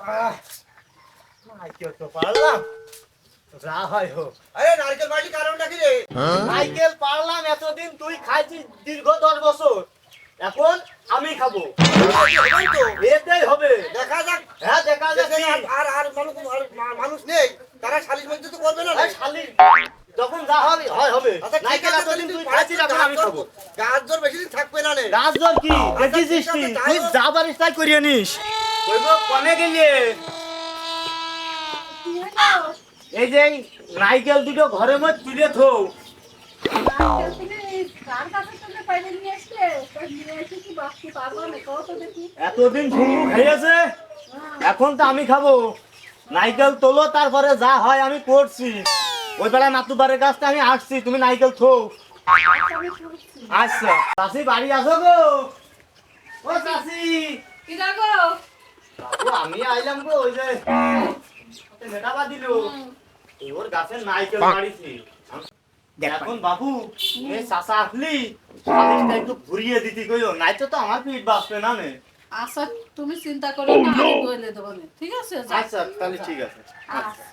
আহ, তো পারলাম যা হয় হোক আরে নারকেল পাড়লি কারণটা কি? রে নারকেল পারলাম এতদিন তুই খাইছিস দীর্ঘ দশ বছর এখন আমি খাব এটাই হবে দেখা যাক হ্যাঁ দেখা যাচ্ছে আর- আর আর মানুষ মানুষ নেই তারা সালিশ মধ্যে তো করবে না যখন যা হবে হয় হবে আছে এতদিন তুই খাইছিস এখন আমি গাছ খাব গাছ ধর বেশি দিন থাকবে না রে রাজদর কি কি তুই যা পারিস তাই করিয়ে নিস। এই যে নাইকেল দুটো তুলে এতদিন ঝুমু খাইয়েছে এখন তো আমি খাব। নাইকেল তোলো তারপরে যা হয় আমি করছি। ওই বেলা নাতুবারের কাছটা আমি আসছি তুমি নাইকেল থো আচ্ছা চাষি বাড়ি আসো গো। ও চাষি কি বাবু, আমি আইলাম গো ওই যে মেটাবা দিল। ওর গাছের নাইকেল মারিছি এখন বাবু এই চাষা আসলি সালিশটা একটু ঘুরিয়ে দিতি কইও নাই তো তো আমার পিঠ বাঁচবে না নে। আচ্ছা তুমি চিন্তা করো না আমি বলে দেবো নে। ঠিক আছে? আচ্ছা তাহলে ঠিক আছে। আচ্ছা।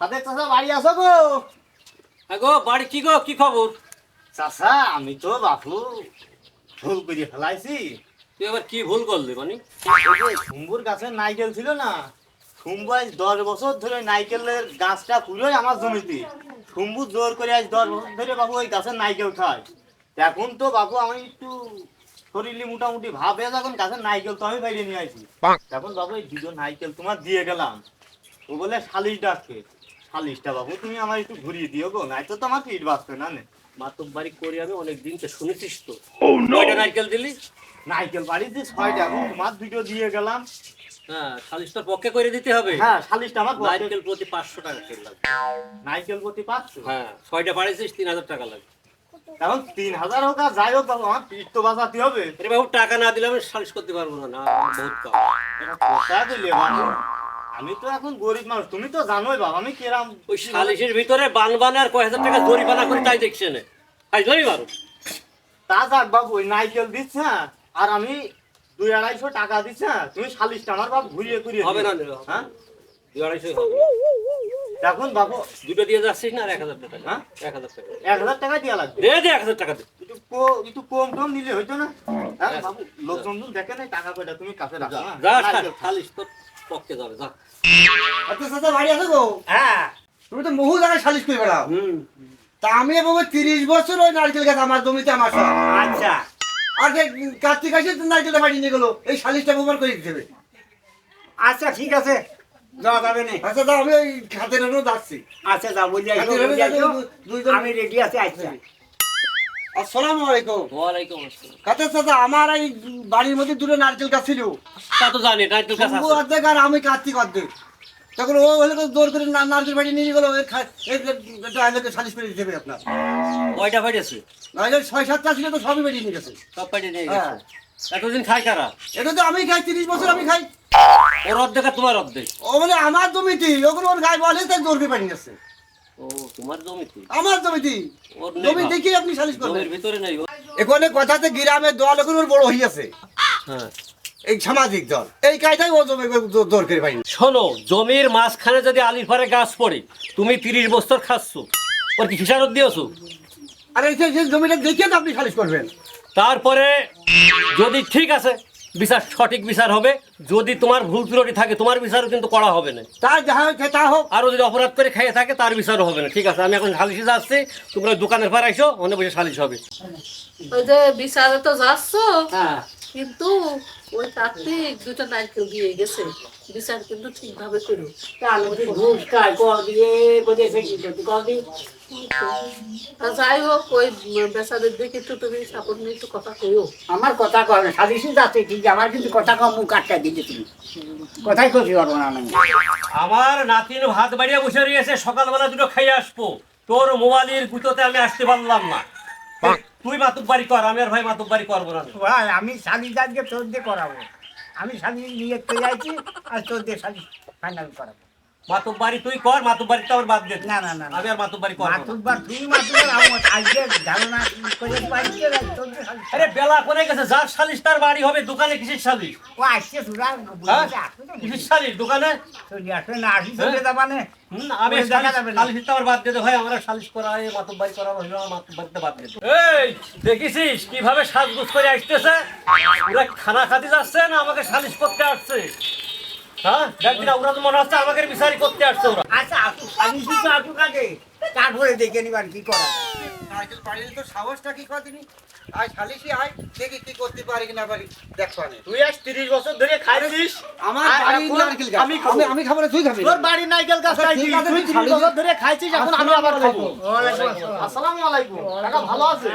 সাথে চাষা বাড়ি আসো গো। আগো বাড়ি কি গো? কি খবর? চাষা আমি তো বাপু ভুল করে ফেলাইছি। তুই এবার কি ভুল করলি মানে শুম্বুর গাছের নাইকেল ছিল না? শুম্বু আজ দশ বছর ধরে নাইকেলের গাছটা পুরোই আমার জমিতে। শুম্বু জোর করে আজ দশ বছর ধরে বাবু ওই গাছের নাইকেল খায়। এখন তো বাবু আমি একটু শরীরে মোটামুটি ভাবে যখন গাছের নাইকেল তো আমি বাইরে নিয়ে আসি। তখন বাবু এই দুটো নাইকেল তোমার দিয়ে গেলাম। ও বলে শালিশ ডাকছে। শালিশটা বাবু তুমি আমার একটু ঘুরিয়ে দিও গো নাই তো তোমার পিঠ বাঁচবে না নে। মাতব বাড়ি করি আমি অনেক দিন তো শুনেছিস তো। কয়টা নারকেল দিলি? নাইকেল ছয়টা তোমার দুটো দিয়ে গেলাম। হ্যাঁ সালিশটার পক্ষে করে দিতে হবে? হ্যাঁ শালিশটা আমার বড়। নারকেল প্রতি পাঁচশো টাকা লাগবে। নাইকেল প্রতি পাঁচশো? হ্যাঁ ছয়টা তিন হাজার টাকা লাগবে। এখন তিন হাজার হোক আর যাই হোক বাবু আমার পিঠ তো বাঁচাতে হবে। আরে বাবু টাকা না দিলে আমি সালিশ করতে পারব না। না বহুত কম। কোথায় দিলে বাবু। আমি তো এখন গরিব মানুষ তুমি তো জানোই বাবা আমি কেরাম ওই সালিশের ভিতরে বান বান আর কয় হাজার টাকা জরিমানা করে তাই দেখছে না আসলেই মারো। তা যাক বাবু ওই নাইকেল দিচ্ছে হ্যাঁ, আর আমি দুই আড়াইশো টাকা দিচ্ছে হ্যাঁ, তুমি শালিশটা আমার বাবু ঘুরিয়ে ঘুরিয়ে হবে না। হ্যাঁ? দুই আড়াইশোই হবে। এখন বাবু। দুটো দিয়ে যাচ্ছিস না এক হাজার টাকা। হ্যাঁ? এক হাজার টাকা। এক হাজার টাকা দেওয়া লাগবে। দে দে এক হাজার টাকা দে। একটু কো- একটু কম নিলে হইতো না? হ্যাঁ হ্যাঁ। বাবু লোকজন দেখে নাই টাকা কয়টা তুমি কাছে রাখো হ্যাঁ? যা নাইকেল। সালিশ তোর পক্ষে যাবে যা। আচ্ছা চাচা বাড়ি আসো গো? হ্যাঁ। তুমি তো বহু জায়গায় সালিশ করে বেড়াও। হুম। তা আমি এবং তিরিশ বছর ওই নারকেল গাছ আমার জমিতে আমার আচ্ছা। আর যে কার্তিক আসে নারকেলটা বাড়ি নিয়ে গেলো। এই সালিশটা ব্যবহার করে দিতে হবে। আচ্ছা ঠিক আছে। যাওয়া যাবে না। আচ্ছা তা আমি ওই খাতে নেনো যাচ্ছি আচ্ছা যা বুঝে আইসো, খাতে নেনো বুঝে আইসো। দুইজন আমি রেডি আছি আচ্ছা আসসালামু আলাইকুম। ওয়ালাইকুম আসসালাম। খাতে চাচা আমার এই বাড়ির মধ্যে দুটো নারকেল গাছ ছিল। তা তো জানি নারকেল গাছ আছে। অর্ধেক আর আমি কার্তিক অর্ধেক। তখন ও হলে জোর করে নারকেল বাড়ি নিয়ে গেলো সালিশ করে আপনার। কয়টা নাহলে ছয় সাতটা ছিল তো সবই বেরিয়ে নিয়ে গেছে। সব ফাইটে নিয়ে হ্যাঁ। গেছে এতদিন খাই কারা? এটা তো আমি খাই তিরিশ বছর আমি খাই। ওর অর্ধেক তোমার অর্ধেক? ও মানে আমার জমিতে ওগুলো ওর গায়ে বলে তাই জোর করে বাড়ি গেছে। ও তোমার আমার জমিতে। ওর নেই জমি ভাব। দেখি আপনি সালিশ করবেন। ভিতরে নেই এখানে কথাতে গ্রামের দল এখন ওর বড় হইয়াছে। হ্যাঁ। এই সামাজিক দল। এই কায়দায় ও জমি জোর- জোর করে পাইনি শোনো জমির মাঝখানে যদি আলির পারে গাছ পড়ে তুমি তিরিশ বছর খাচ্ছ। ওর কি হিসারত দিয়েছ? আর এই যে- যে জমিটা দেখে তো আপনি সালিশ করবেন। তারপরে যদি ঠিক আছে বিচার সঠিক বিচার হবে যদি তোমার ভুল ত্রুটি থাকে তোমার বিচারও কিন্তু করা হবে না। তার যাহা হচ্ছে তা হোক। আরও যদি অপরাধ করে খেয়ে থাকে তার বিচারও হবে না। ঠিক আছে আমি এখন সালিশে যাচ্ছি তোমরা দোকানের পর আইসো অনেক বসে সালিশ হবে। ওই যে বিচারে তো যাচ্ছ? হ্যাঁ। কিন্তু ওই কার্তিক দুটো নারকেল দিয়ে গেছে। বিচার কিন্তু ঠিকভাবে করো। যাই হোক ওই বেচাদের দিকে একটু তুমি সাপোর্ট নিয়ে একটু কথা কইও। আমার কথা কয় না সালিশে যাচ্ছে ঠিক আমার কিন্তু কথা কম মুখ আটকা দিতে তুমি। কথাই কছি পারব না আমি। আমার নাতিন ভাত বাড়িয়ে বসে রয়েছে সকালবেলা দুটো খাইয়ে আসব। তোর মোবাইলের গুটোতে আমি আসতে পারলাম না। তুই মাতুব বাড়ি কর, আমি আর ভাই মাতুব বাড়ি করব না। ভাই, আমি সালিশ আজকে তোর দিয়ে করাবো। আমি সালিশ নিয়ে যাইছি আর তোর দিয়ে সালিশ ফাইনাল করাবো। মাতুব বাড়ি তুই কর মাতুব বাড়ি তো আমার বাদ দে না, না, না, না। আমি আর মাতুব বাড়ি তুই আমার আজকে ধারণা করে বাড়িতে তোর যে শালিশ। আরে বেলা করে গেছে যার সালিশ তার বাড়ি হবে দোকানে কিসের সালিশ ও আসছে তোরা হ্যাঁ? বুঝতে আসবে তো? কিসের সালিশ দোকানে চলে আসবে না আসি চলে যাবা আমি ওই দেখা যাবে না। সালিশ তো আমার বাদ দে ভাই আমরা সালিশ করা হয় মাতুব বাড়ি করা হইল মাতুব বাড়িতে বাদ দে এই দেখেছিস কীভাবে সাজগুজ করে আসতেছে ওরা খানা খাতে যাচ্ছে না আমাকে সালিশ করতে আসছে হ্যাঁ? দেখবি ওরা তো মনে হচ্ছে আমাকে বিচারি করতে আসছে ওরা। আচ্ছা আসুক শালিশ তো আসুক আগে। তারপরে দেখে নিবার কি করা নারকেল পাড়িয়ে তো সাহসটা কি কথা দিনি আয় সালিশি আয় দেখি কি করতে পারি না পারি। দেখ তুই আজ তিরিশ বছর ধরে খাইছিস? আমার আর নারকেল গাছ। আমি আমি খাব। আমি খাব না তুই খাবি তোর বাড়ির নাইকেল গাছ আচ্ছা, খাইছিস তুই। বছর ধরে খাইছিস এখন আমি আবার খাব। আসসালামু। আলাইকুম। ভালো আছে?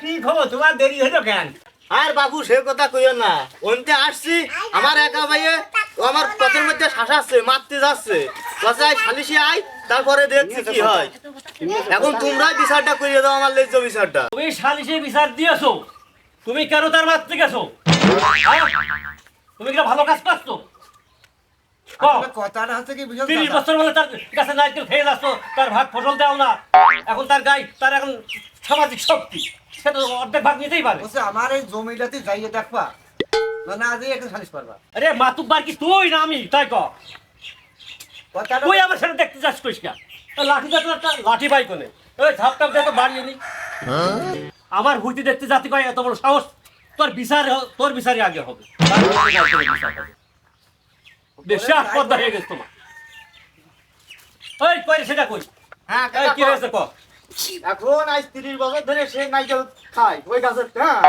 কি খবর? তোমার দেরি হলো কেন? আর বাবু সে কথা কইও না। অন্তে আসছি আমার একা ভাইয়ে ও আমার পথের মধ্যে শাসাচ্ছে মারতে যাচ্ছে। কথায় সালিশি আই তারপরে দেখছি কি হয়। এখন তোমরাই বিচারটা করিয়ে দাও আমার লেজ্জ বিচারটা। তুমি সালিশে বিচার দিয়েছ তুমি কেন তার মারতে গেছো? হ্যাঁ? তুমি কি ভালো কাজ করছ? কও। কথাটা হচ্ছে কি বুঝছ তিরিশ বছর বলে তার কাছে নারকেল খেয়ে যাচ্ছ তার ভাগ ফসল দাও না। এখন তার গাই তার এখন সামাজিক শক্তি। সে তো অর্ধেক ভাগ নিতেই পারে। বলছে আমার এই জমিটাতে যাইয়ে দেখবা মানে আজই একটা সালিশ পারবা আরে মাতুব্বার কি তুই না আমি? তাই ক। কথাটা তুই আমার সাথে দেখতে যাস কইস না। লাঠি দেখলে একটা লাঠি বাই কোনে? ওই ধাপ টাপ দেখো বাড়িয়ে নি। আমার হুইতে দেখতে জাতি কয় এত বড় সাহস। তোর বিচার তোর বিচারই আগে হবে। বেশি হয়ে গেছে তোমার। ওই কই সেটা কই? হ্যাঁ কি হয়েছে ক? এখন আজ তিরিশ বছর ধরে সে নাইকেল খায়। ওই গাছের হ্যাঁ?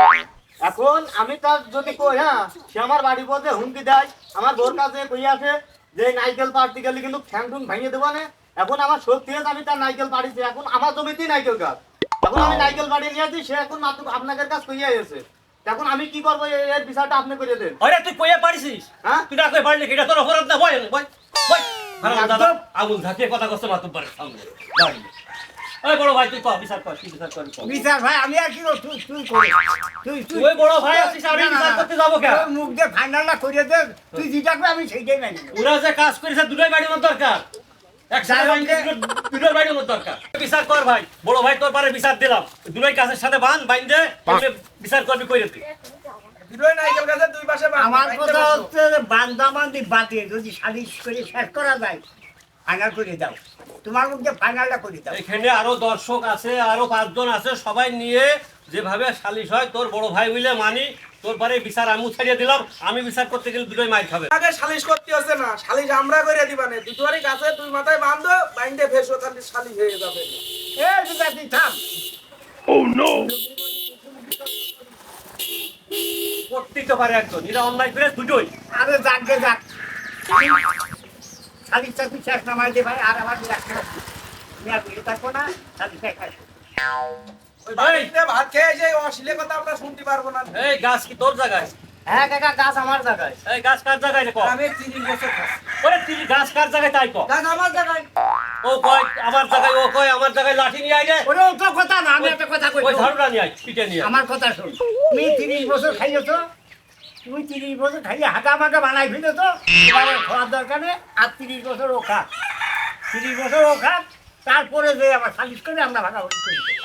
এখন আমি তার যদি কই হ্যাঁ সে আমার বাড়ি পথে হুমকি দেয়। আমার বোর কাছে কই আছে যে নাইকেল পাড়তে গেলে কিন্তু ঠ্যাং ঠুং ভেঙে দেবো না। এখন আমার সত্যি আছে আমি তার নাইকেল পাড়িছি এখন আমার জমিতেই নাইকেল গাছ। এখন আমি নাইকেল বাড়ি নিয়ে আছি সে এখন মাত্র আপনাদের কাছ কইয়া এসে এখন আমি কি করব? এর বিচারটা আপনি করে দেন। আরে তুই কইয়া পারিস হ্যাঁ? তুই না কই পারলি এটা তোর অপরাধ না? বয় হারাম দাদা আগুন ঝাঁকিয়ে কথা কষ্ট মাতুব্বারের সামনে। দাঁড়িয়ে। ওই বড় ভাই তুই ক বিচার কর বিচার কর। বিচার ভাই আমি আর কি তুই তুই কর। তুই তুই তুই বড় ভাই আছিস আমি না, না, বিচার করতে যাব কেন? মুখ দিয়ে ফাইনালটা করে দে। তুই যেটা করবি আমি সেইটাই মানি। ওরা যে কাজ করেছে দুটোই বাড়ির মধ্যে দরকার। একসাথে যাই হোক বাইন্ধে দুটো- দুটোর বাড়ির মধ্যে দরকার। বিচার কর ভাই বড় ভাই তোর পারে বিচার দিলাম। দুটোই কাজের সাথে বান বাইন্ধে এমনি বিচার করবি কইরে তুই। আমার কথা হচ্ছে যে বান্দাবান্দি বাদে যদি সালিশ করে শেষ করা যায় ফাইনাল করে দাও। তোমার মুখ দিয়ে ফাইনালটা করে দাও। এখানে আরও দর্শক আছে আরও পাঁচজন আছে সবাই নিয়ে যেভাবে সালিশ হয় তোর বড় ভাই মিলে মানি তোর পরে বিচার আমি ছাড়িয়ে দিলাম আমি বিচার করতে গেলে দুটোই মাইর খাবে। আগে সালিশ করতে হচ্ছে না সালিশ আমরা করে দিবানে দুটোয়ারি গাছে তুই মাথায় বাঁধো বাইন্দে ফেসো তাহলে সালিশ হয়ে যাবে। এ বিচারটি থাম। করতেই তো পারে একজন এরা অন্যায় করে দুটোই। আরে যাক গে যাক। সালিশটা তুই শেষ নামাই দে ভাই আর আমার মেয়া বুঝে থাকব না সালিশটা খাই ওই বাড়িতে ভাত খেয়ে যে অশ্লীল কথা আমরা শুনতে পারব না। এই গাছ কি তোর জায়গায়? হ্যাঁ কাকা গাছ আমার জায়গায়। এই গাছ কার জায়গায় রে ক? আমি তিরিশ বছর খাচ্ছি। ওরে তুই গাছ কার জায়গায় তাই ক? গাছ আমার জায়গায়। ও কয় আমার জায়গায় ও কয় আমার জায়গায় লাঠি নিয়ে আইলে ওরে তো কথা না আমি একটা কথা কই ওই ঝাড়ুটা নিয়ে আয় পিটে নিয়ে আমার কথা শোন। তুমি তিরিশ বছর খাইয়েছো তুমি তিরিশ বছর খাইয়ে হাঁকা মাকা বানাই ফেলেছো এবার আর খাওয়ার দরকার নেই আর তিরিশ বছর ও খা তিরিশ বছর ও খা তারপরে যে আবার সালিশ করে আমরা করি।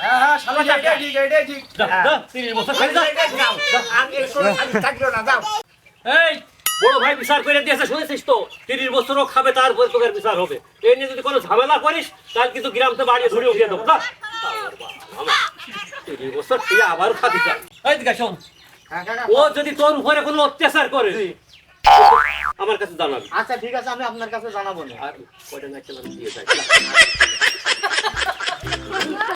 হ্যাঁ হ্যাঁ সালিশ এটাই ঠিক এটাই ঠিক। যা, যা, তিরিশ বছর খালি যাও আর এই কোনো সালিশ থাকল না যাও। এই বড় ভাই বিচার করে দিয়েছে শুনেছিস তো? তিরিশ বছরও খাবে তারপরে তোদের বিচার হবে। এই নিয়ে যদি কোনো ঝামেলা করিস তাহলে কিন্তু গ্রামতে বাড়ি ধরে উঠিয়ে দেবো। আমার তিরিশ বছর খেয়ে আবার খাবি এই দিকে শোন। হ্যাঁ ও হ্যাঁ, হ্যাঁ, যদি তোর উপরে কোনো অত্যাচার করে আমার কাছে জানাবি। আচ্ছা ঠিক আছে আমি আপনার কাছে জানাব না। আর কয়টা দিয়ে